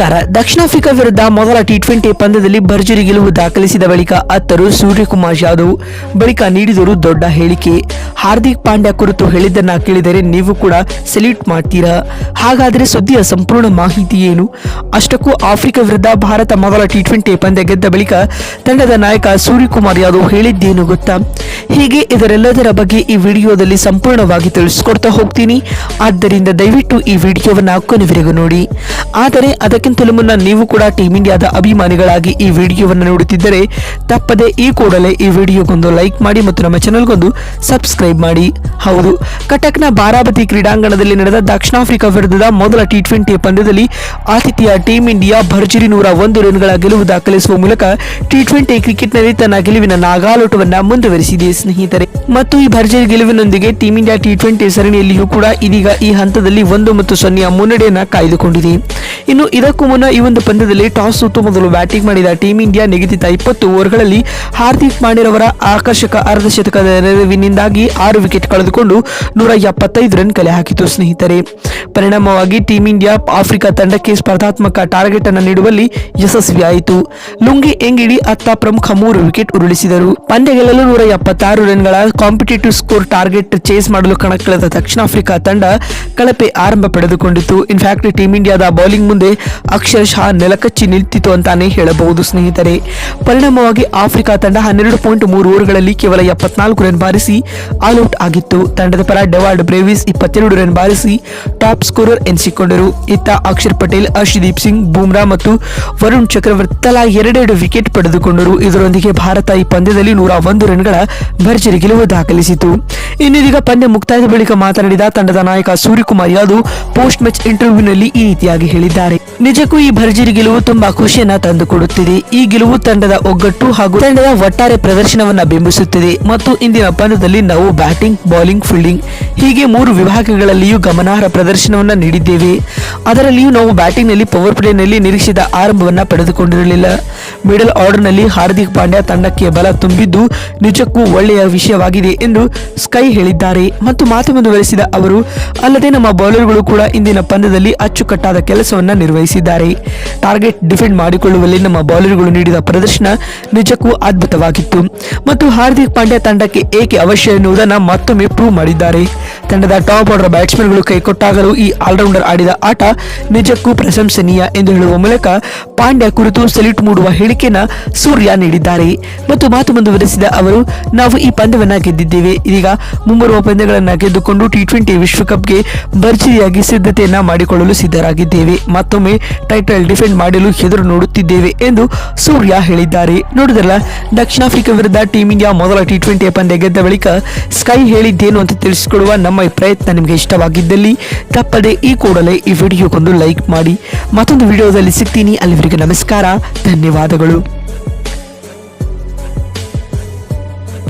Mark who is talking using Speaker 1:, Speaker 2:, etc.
Speaker 1: ನಮಸ್ಕಾರ ದಕ್ಷಿಣ ಆಫ್ರಿಕಾ ವಿರುದ್ಧ ಮೊದಲ ಟಿ ಟ್ವೆಂಟಿ ಪಂದ್ಯದಲ್ಲಿ ಭರ್ಜರಿ ಗೆಲುವು ದಾಖಲಿಸಿದ ಬಳಿಕ ಅತ್ತರು ಸೂರ್ಯಕುಮಾರ್ ಯಾದವ್ ಬಳಿಕ ನೀಡಿದರು ದೊಡ್ಡ ಹೇಳಿಕೆ. ಹಾರ್ದಿಕ್ ಪಾಂಡ್ಯ ಕುರಿತು ಹೇಳಿದ್ದನ್ನ ಕೇಳಿದರೆ ನೀವು ಕೂಡ ಸೆಲ್ಯೂಟ್ ಮಾಡ್ತೀರಾ? ಹಾಗಾದರೆ ಸುದ್ದಿಯ ಸಂಪೂರ್ಣ ಮಾಹಿತಿ ಏನು? ಅಷ್ಟಕ್ಕೂ ಆಫ್ರಿಕಾ ವಿರುದ್ಧ ಭಾರತ ಮೊದಲ ಟಿ ಟ್ವೆಂಟಿ ಪಂದ್ಯ ಗೆದ್ದ ಬಳಿಕ ತಂಡದ ನಾಯಕ ಸೂರ್ಯಕುಮಾರ್ ಯಾದವ್ ಹೇಳಿದ್ದೇನು ಗೊತ್ತಾ? ಹೀಗೆ ಇದರೆಲ್ಲದರ ಬಗ್ಗೆ ಈ ವಿಡಿಯೋದಲ್ಲಿ ಸಂಪೂರ್ಣವಾಗಿ ತಿಳಿಸ್ಕೊಡ್ತಾ ಹೋಗ್ತೀನಿ. ಆದ್ದರಿಂದ ದಯವಿಟ್ಟು ಈ ವಿಡಿಯೋವನ್ನು ಕೊನೆವರೆಗೂ ನೋಡಿ. ಆದರೆ ಅದಕ್ಕಿಂತಲೂ ಮುನ್ನ ನೀವು ಕೂಡ ಟೀಮ್ ಇಂಡಿಯಾದ ಅಭಿಮಾನಿಗಳಾಗಿ ಈ ವಿಡಿಯೋವನ್ನು ನೋಡುತ್ತಿದ್ದರೆ ತಪ್ಪದೆ ಈ ಕೂಡಲೇ ಈ ವಿಡಿಯೋಗೊಂದು ಲೈಕ್ ಮಾಡಿ ಮತ್ತು ನಮ್ಮ ಚಾನಲ್ಗೊಂದು ಸಬ್ಸ್ಕ್ರೈಬ್ ಮಾಡಿ. ಹೌದು, ಕಟಕ್ನ ಬಾರಾಬತಿ ಕ್ರೀಡಾಂಗಣದಲ್ಲಿ ನಡೆದ ದಕ್ಷಿಣ ಆಫ್ರಿಕಾ ವಿರುದ್ಧದ ಮೊದಲ ಟಿ ಟ್ವೆಂಟಿ ಪಂದ್ಯದಲ್ಲಿ ಆತಿಥಿಯ ಟೀಮ್ ಇಂಡಿಯಾ ಭರ್ಜರಿ ನೂರ ಒಂದು ರನ್ಗಳ ಗೆಲುವು ದಾಖಲಿಸುವ ಮೂಲಕ ಟಿ ಟ್ವೆಂಟಿ ಕ್ರಿಕೆಟ್ನಲ್ಲಿ ತನ್ನ ಗೆಲುವಿನ ನಾಗಾಲೋಟವನ್ನು ಮುಂದುವರಿಸಿದೆ. ಸ್ನೇಹಿತರೆ, ಮತ್ತು ಈ ಭರ್ಜರಿ ಗೆಲುವಿನೊಂದಿಗೆ ಟೀಮ್ ಇಂಡಿಯಾ ಟಿ ಟ್ವೆಂಟಿ ಸರಣಿಯಲ್ಲಿಯೂ ಕೂಡ ಇದೀಗ ಈ ಹಂತದಲ್ಲಿ ಒಂದು ಮತ್ತು ಸೊನ್ನೆಯ ಮುನ್ನಡೆಯನ್ನು ಕಾಯ್ದುಕೊಂಡಿದೆ. ಇನ್ನು ಇದಕ್ಕೂ ಮುನ್ನ ಈ ಒಂದು ಪಂದ್ಯದಲ್ಲಿ ಟಾಸ್ ಸುತ್ತು ಮೊದಲು ಬ್ಯಾಟಿಂಗ್ ಮಾಡಿದ ಟೀಮ್ ಇಂಡಿಯಾ ನಿಗದಿತ ಇಪ್ಪತ್ತು ಓವರ್ಗಳಲ್ಲಿ ಹಾರ್ದಿಕ್ ಪಾಂಡ್ಯರವರ ಆಕರ್ಷಕ ಅರ್ಧಶತಕದ ನೆರವಿನಿಂದಾಗಿ ಆರು ವಿಕೆಟ್ ಕಳೆದುಕೊಂಡು ನೂರ ಎಪ್ಪತ್ತೈದು ರನ್ ಕಲೆ ಹಾಕಿತು ಸ್ನೇಹಿತರೆ. ಪರಿಣಾಮವಾಗಿ ಟೀಮ್ ಇಂಡಿಯಾ ಆಫ್ರಿಕಾ ತಂಡಕ್ಕೆ ಸ್ಪರ್ಧಾತ್ಮಕ ಟಾರ್ಗೆಟ್ ಅನ್ನು ನೀಡುವಲ್ಲಿ ಯಶಸ್ವಿಯಾಯಿತು ಲುಂಗಿ ಎಂಗಿಡಿ ಅತ್ತ ಪ್ರಮುಖ ಮೂರು ವಿಕೆಟ್ ಉರುಳಿಸಿದರು. ಪಂದ್ಯ ಗೆಲ್ಲಲು ನೂರ ಎಪ್ಪತ್ತಾರು ರನ್ಗಳ ಕಾಂಪಿಟೇಟಿವ್ ಸ್ಕೋರ್ ಟಾರ್ಗೆಟ್ ಚೇಸ್ ಮಾಡಲು ಕಣಕ್ಕಿಳಿದ ದಕ್ಷಿಣ ಆಫ್ರಿಕಾ ತಂಡ ಕಳಪೆ ಆರಂಭ ಪಡೆದುಕೊಂಡಿತು. ಇನ್ಫ್ಯಾಕ್ಟ್ ಟೀಮ್ ಇಂಡಿಯಾದ ಬೌಲಿಂಗ್ ಮುಂದೆ ಅಕ್ಷರಶಃ ನೆಲಕಚ್ಚಿ ನಿಂತಿತು ಅಂತಾನೆ ಹೇಳಬಹುದು ಸ್ನೇಹಿತರೆ. ಪರಿಣಾಮವಾಗಿ ಆಫ್ರಿಕಾ ತಂಡ ಹನ್ನೆರಡು ಪಾಯಿಂಟ್ ಮೂರು ಓವರ್ಗಳಲ್ಲಿ ಕೇವಲ ಎಪ್ಪತ್ನಾಲ್ಕು ರನ್ ಬಾರಿಸಿ ಆಲ್ಔಟ್ ಆಗಿತ್ತು. ತಂಡದ ಪರ ಡೆವಾರ್ಡ್ ಬ್ರೇವಿಸ್ ಇಪ್ಪತ್ತೆರಡು ರನ್ ಬಾರಿಸಿ ಟಾಪ್ ಸ್ಕೋರರ್ ಎನಿಸಿಕೊಂಡರು. ಇತ್ತ ಅಕ್ಷರ್ ಪಟೇಲ್, ಹರ್ಷದೀಪ್ ಸಿಂಗ್, ಬೂಮ್ರಾ ಮತ್ತು ವರುಣ್ ಚಕ್ರವರ್ತಿ ತಲಾ ಎರಡೆರಡು ವಿಕೆಟ್ ಪಡೆದುಕೊಂಡರು. ಇದರೊಂದಿಗೆ ಭಾರತ ಈ ಪಂದ್ಯದಲ್ಲಿ ನೂರ ಒಂದು ರನ್ಗಳ ಭರ್ಜರಿ ಗೆಲುವು ದಾಖಲಿಸಿತು. ಇನ್ನಿದೀಗ ಪಂದ್ಯ ಮುಕ್ತಾಯದ ಬಳಿಕ ಮಾತನಾಡಿದ ತಂಡದ ನಾಯಕ ಸೂರ್ಯಕುಮಾರ್ ಯಾದವ್ ಪೋಸ್ಟ್ ಮ್ಯಾಚ್ ಇಂಟರ್ವ್ಯೂನಲ್ಲಿ ಈ ರೀತಿಯಾಗಿ ಹೇಳಿದ್ದಾರೆ. ನಿಜಕ್ಕೂ ಈ ಭರ್ಜರಿ ಗೆಲುವು ತುಂಬಾ ಖುಷಿಯನ್ನ ತಂದುಕೊಡುತ್ತಿದೆ. ಈ ಗೆಲುವು ತಂಡದ ಒಗ್ಗಟ್ಟು ಹಾಗೂ ತಂಡದ ಒಟ್ಟಾರೆ ಪ್ರದರ್ಶನವನ್ನ ಬಿಂಬಿಸುತ್ತಿದೆ. ಮತ್ತು ಇಂದಿನ ಪಂದ್ಯದಲ್ಲಿ ನಾವು ಬ್ಯಾಟಿಂಗ್, ಬೌಲಿಂಗ್, ಫೀಲ್ಡಿಂಗ್ ಹೀಗೆ ಮೂರು ವಿಭಾಗಗಳಲ್ಲಿಯೂ ಗಮನಾರ್ಹ ಪ್ರದರ್ಶನವನ್ನ ನೀಡಿದ್ದೇವೆ. ಅದರಲ್ಲಿಯೂ ನಾವು ಬ್ಯಾಟಿಂಗ್ನಲ್ಲಿ ಪವರ್ ಪ್ಲೇನಲ್ಲಿ ನಿರೀಕ್ಷಿತ ಆರಂಭವನ್ನು ಪಡೆದುಕೊಂಡಿರಲಿಲ್ಲ. ಮಿಡಲ್ ಆರ್ಡರ್ನಲ್ಲಿ ಹಾರ್ದಿಕ್ ಪಾಂಡ್ಯ ತಂಡಕ್ಕೆ ಬಲ ತುಂಬಿದ್ದು ನಿಜಕ್ಕೂ ಒಳ್ಳೆಯ ವಿಷಯವಾಗಿದೆ ಎಂದು ಸ್ಕೈ ಹೇಳಿದ್ದಾರೆ. ಮತ್ತು ಮಾತು ಮುಂದುವರೆಸಿದ ಅವರು, ಅಲ್ಲದೆ ನಮ್ಮ ಬೌಲರ್ಗಳು ಕೂಡ ಇಂದಿನ ಪಂದ್ಯದಲ್ಲಿ ಅಚ್ಚುಕಟ್ಟಾದ ಕೆಲಸವನ್ನು ನಿರ್ವಹಿಸಿದ್ದಾರೆ. ಟಾರ್ಗೆಟ್ ಡಿಫೆಂಡ್ ಮಾಡಿಕೊಳ್ಳುವಲ್ಲಿ ನಮ್ಮ ಬೌಲರ್ಗಳು ನೀಡಿದ ಪ್ರದರ್ಶನ ನಿಜಕ್ಕೂ ಅದ್ಭುತವಾಗಿತ್ತು. ಮತ್ತು ಹಾರ್ದಿಕ್ ಪಾಂಡ್ಯ ತಂಡಕ್ಕೆ ಏಕೆ ಅವಶ್ಯ ಎನ್ನುವುದನ್ನು ಮತ್ತೊಮ್ಮೆ ಪ್ರೂವ್ ಮಾಡಿದ್ದಾರೆ. ತಂಡದ ಟಾಪ್ ಆರ್ಡರ್ ಬ್ಯಾಟ್ಸ್ಮನ್ಗಳು ಕೈಕೊಟ್ಟಾಗಲೂ ಈ ಆಲ್ರೌಂಡರ್ ಆಡಿದ ಆಟ ನಿಜಕ್ಕೂ ಪ್ರಶಂಸನೀಯ ಎಂದು ಹೇಳುವ ಮೂಲಕ ಪಾಂಡ್ಯ ಕುರಿತು ಸೆಲ್ಯೂಟ್ ಮೂಡುವ ಹೇಳಿಕೆನ ಸೂರ್ಯ ನೀಡಿದ್ದಾರೆ. ಮತ್ತು ಮಾತು ಮುಂದುವರೆಸಿದ ಅವರು, ನಾವು ಈ ಪಂದ್ಯವನ್ನು ಗೆದ್ದಿದ್ದೇವೆ. ಇದೀಗ ಮುಂಬರುವ ಪಂದ್ಯಗಳನ್ನ ಗೆದ್ದುಕೊಂಡು ಟಿ ಟ್ವೆಂಟಿ ವಿಶ್ವಕಪ್ಗೆ ಭರ್ಜರಿಯಾಗಿ ಸಿದ್ಧತೆಯನ್ನ ಮಾಡಿಕೊಳ್ಳಲು ಸಿದ್ಧರಾಗಿದ್ದೇವೆ. ಮತ್ತೊಮ್ಮೆ ಟೈಟಲ್ ಡಿಫೆಂಡ್ ಮಾಡಲು ಎದುರು ನೋಡುತ್ತಿದ್ದೇವೆ ಎಂದು ಸೂರ್ಯ ಹೇಳಿದ್ದಾರೆ. ನೋಡಿದ್ರಲ್ಲ, ದಕ್ಷಿಣ ಆಫ್ರಿಕಾ ವಿರುದ್ಧ ಟೀಮ್ ಇಂಡಿಯಾ ಮೊದಲ ಟಿ ಟ್ವೆಂಟಿ ಪಂದ್ಯ ಗೆದ್ದ ಬಳಿಕ ಸ್ಕೈ ಹೇಳಿದ್ದೇನು ಅಂತ ತಿಳಿಸಿಕೊಡುವ ನಮ್ಮ ಪ್ರಯತ್ನ ನಿಮಗೆ ಇಷ್ಟವಾಗಿದ್ದಲ್ಲಿ, ತಪ್ಪದೆ ಈ ಕೂಡಲೇ ಈ ವಿಡಿಯೋಗೊಂದು ಲೈಕ್ ಮಾಡಿ ಮತ್ತೊಂದು ವಿಡಿಯೋದಲ್ಲಿ ಸಿಗ್ತೀನಿ. ಅಲ್ಲಿವರೆಗೆ ನಮಸ್ಕಾರ. ಧನ್ಯವಾದಗಳು.